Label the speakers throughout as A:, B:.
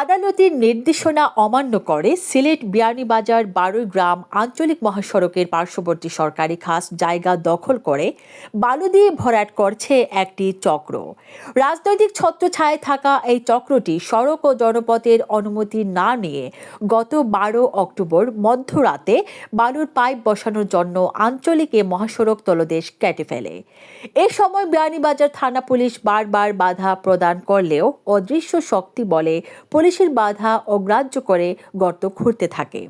A: আদালতের নির্দেশনা অমান্য করে সিলেট বিয়ানীবাজার বারোই গ্রাম আঞ্চলিক মহাসড়কের পার্শ্ববর্তী সরকারি খাস জায়গা দখল করে বালু দিয়ে ভরাট করছে একটি চক্র। রাজনৈতিক ছত্রছায়ায় থাকা এই চক্রটি সড়ক ও জনপথের অনুমতি না নিয়ে গত বারো অক্টোবর মধ্যরাতে বালুর পাইপ বসানোর জন্য আঞ্চলিক এ মহাসড়ক তলদেশ কেটে ফেলে। এ সময় বিয়ানীবাজার থানা পুলিশ বারবার বাধা প্রদান করলেও অদৃশ্য শক্তি বলে পুলিশের বাধা অগ্রাহ্য করে গর্ত খুঁড়তে থাকে।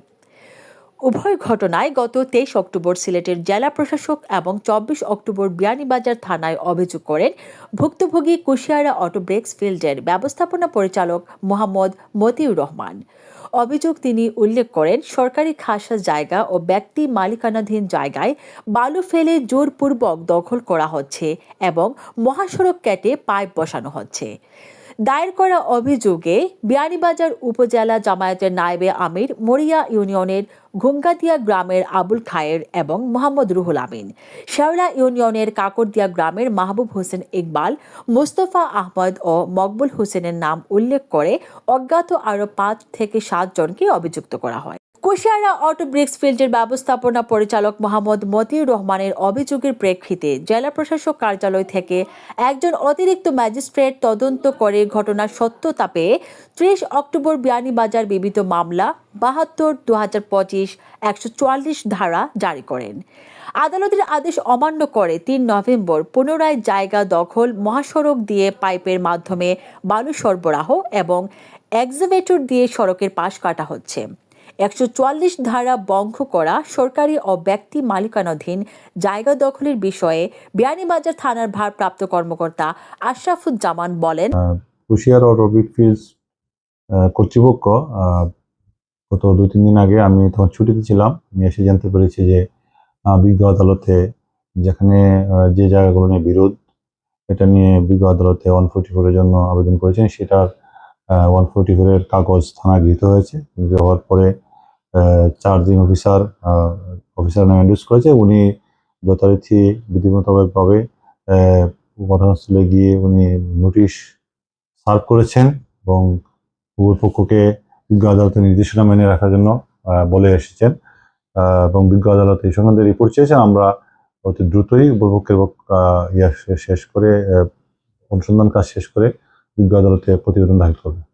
A: উভয় ঘটনায় গত তেইশ অক্টোবর সিলেটের জেলা প্রশাসক এবং চব্বিশ অক্টোবর বিয়ানীবাজার থানায় অভিযোগ করেন, ভুক্তভোগী কুশিয়ারা অটো ব্রেক্স ফিল্ডের ব্যবস্থাপনা পরিচালক মোহাম্মদ মতিউর রহমান। অভিযোগ তিনি উল্লেখ করেন, সরকারি খাসা জায়গা ও ব্যক্তি মালিকানাধীন জায়গায় বালু ফেলে জোরপূর্বক দখল করা হচ্ছে এবং মহাসড়ক কেটে পাইপ বসানো হচ্ছে। দায়ের করা অভিযোগে বিয়ানীবাজার উপজেলা জামায়াতের নায়েবে আমির মরিয়া ইউনিয়নের ঘুমকাতিয়া গ্রামের আবুল খায়ের এবং মোহাম্মদ রুহুল আমিন। শেওলা ইউনিয়নের কাকরদিয়া গ্রামের মাহবুব হোসেন ইকবাল, মুস্তফা আহমদ ও মকবুল হোসেনের নাম উল্লেখ করে অজ্ঞাত আরও পাঁচ থেকে সাত জনকে অভিযুক্ত করা হয়। কুশিয়ারা অটো ব্রিক্স ফিল্ডের ব্যবস্থাপনা পরিচালক মোহাম্মদ মতিউর রহমানের অভিযোগের প্রেক্ষিতে জেলা প্রশাসক কার্যালয় থেকে একজন অতিরিক্ত ম্যাজিস্ট্রেট তদন্ত করে ঘটনার সত্যতা পেয়ে ত্রিশ অক্টোবর বিয়ানীবাজার বিবিধ মামলা বাহাত্তর দু হাজার পঁচিশ একশো চুয়াল্লিশ ধারা জারি করেন। আদালতের আদেশ অমান্য করে তিন নভেম্বর পুনরায় জায়গা দখল মহাসড়ক দিয়ে পাইপের মাধ্যমে বালু সরবরাহ এবং এক্সিভেটর দিয়ে সড়কের পাশ কাটা হচ্ছে। একশো চুয়াল্লিশ ধারা বঙ্গ করা সরকারি ও ব্যক্তি মালিকানাধীন জায়গা দখলের বিষয়ে বিয়ানীবাজার থানার ভারপ্রাপ্ত কর্মকর্তা আশরাফুজ্জামান বলেন
B: কুশিয়ার ও রবি আহ, কর্তৃপক্ষ গত দু তিন দিন আগে আমি তখন ছুটিতে ছিলাম। আমি এসে জানতে পেরেছি যে বিজ্ঞ আদালতে যেখানে যে জায়গাগুলো নিয়ে বিরোধ এটা নিয়ে বিজ্ঞ আদালতে ওয়ান ফোর্টি ফোরের জন্য আবেদন করেছেন সেটার ওয়ান ফোর্টি ফোরের কাগজ থানা গৃহীত হয়েছে। গৃহীত হওয়ার পরে চার্জিং অফিসার অফিসার নাম ইন্ডিউস করেছে। উনি যথারীতি বিধি মোতাবেকভাবে ঘটনাস্থলে গিয়ে উনি নোটিশ সার্ভ করেছেন এবং পক্ষকে বিজ্ঞ আদালতের নির্দেশনা মেনে রাখার জন্য বলে এসেছেন। এবং বিজ্ঞ আদালত এই সম্বন্ধে রিপোর্ট চেয়েছেন। আমরা অতি দ্রুতই পক্ষ- আহ, শেষ করে অনুসন্ধান কাজ শেষ করে বিজ্ঞ আদালতে প্রতিবেদন দাখিল করব।